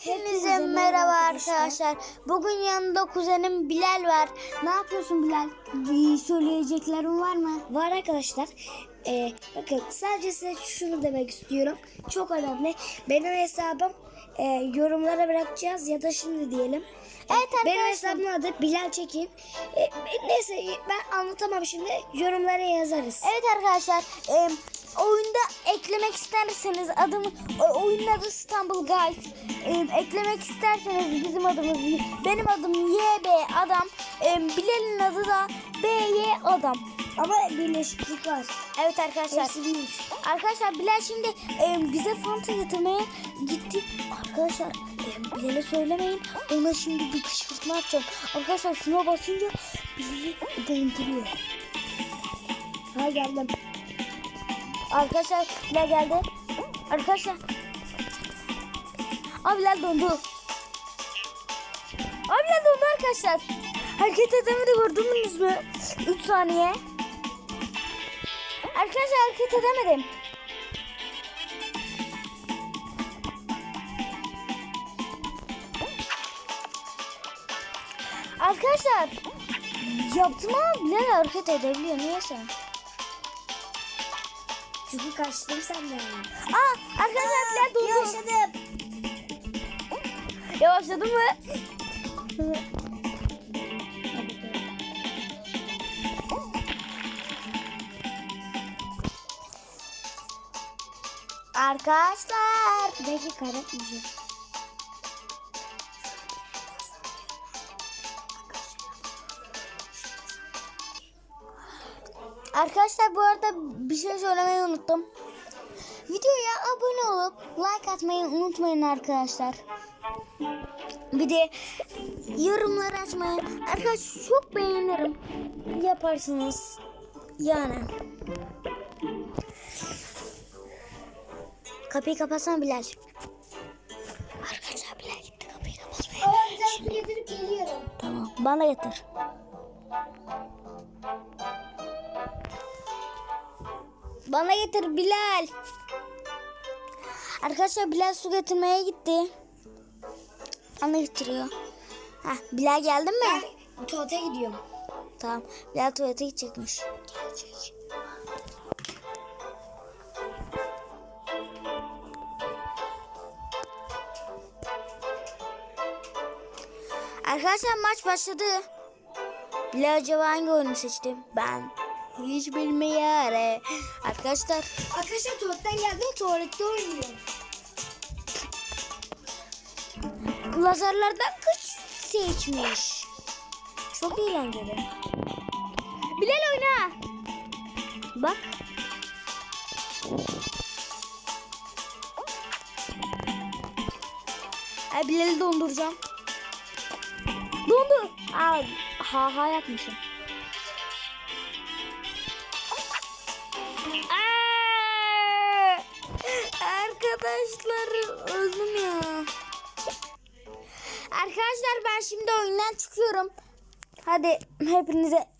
Hepinize merhaba arkadaşlar. Bugün yanında kuzenim Bilal var. Ne yapıyorsun Bilal? Bir söyleyeceklerin var mı? Var arkadaşlar. Ee, bakın sadece size şunu demek istiyorum. Çok önemli. Benim hesabım e, yorumlara bırakacağız ya da şimdi diyelim. Evet Benim hesabımın adı Bilal Çekin. E, neyse ben anlatamam şimdi. Yorumlara yazarız. Evet arkadaşlar. e, oyunda eklemek isterseniz adım o- oyunun adı İstanbul Guys. E, eklemek isterseniz bizim adımız benim adım YB adam. E, Bilal'in adı da BY adam. Ama birleşiklik var. Evet arkadaşlar. Büyük. Arkadaşlar Bilal şimdi e, bize Fanta getirmeye gitti. Arkadaşlar e, Bilal'e söylemeyin. Ona şimdi bir kışkırtma yapacağım. Arkadaşlar şuna basınca Bilal'i döndürüyor. Ha geldim. Arkadaşlar Bilal geldi. Arkadaşlar. Abi Bilal dondu. Abi Bilal dondu arkadaşlar. Hareket edemedi gördünüz mü? 3 saniye. Arkadaşlar hareket edemedim. Arkadaşlar yaptım ama Bilal hareket edebiliyor. Niyeyse. Çünkü kaçtım senden. Aa arkadaşlar Bilal dondu. Yavaşladım. Yavaşladı mı? Arkadaşlar. Belki karatmayacak. Arkadaşlar bu arada bir şey söylemeyi unuttum. Videoya abone olup like atmayı unutmayın arkadaşlar. Bir de yorumları açmayı arkadaşlar çok beğenirim. Yaparsınız. Yani. Kapıyı kapatsana Bilal. Arkadaşlar Bilal gitti kapıyı kapatmaya. Biraz su getirip geliyorum. Tamam bana getir. Bana getir Bilal. Arkadaşlar Bilal su getirmeye gitti. Bana getiriyor. Heh, Bilal geldin mi? Ben tuvalete gidiyorum. Tamam. Bilal tuvalete gidecekmiş. Arkadaşlar maç başladı. Bilal acaba hangi oyunu seçti? Ben hiç bilmiyorum. Arkadaşlar Arkadaşlar tuvaletten geldim tuvalette oynuyorum. lazerlerden kış seçmiş. Çok eğlenceli. Bilal oyna. Bak. Ay Bilal'i donduracağım. Dondu. Aa, ha ha yapmışım. Aa! Arkadaşlar öldüm ya. Arkadaşlar ben şimdi oyundan çıkıyorum. Hadi hepinize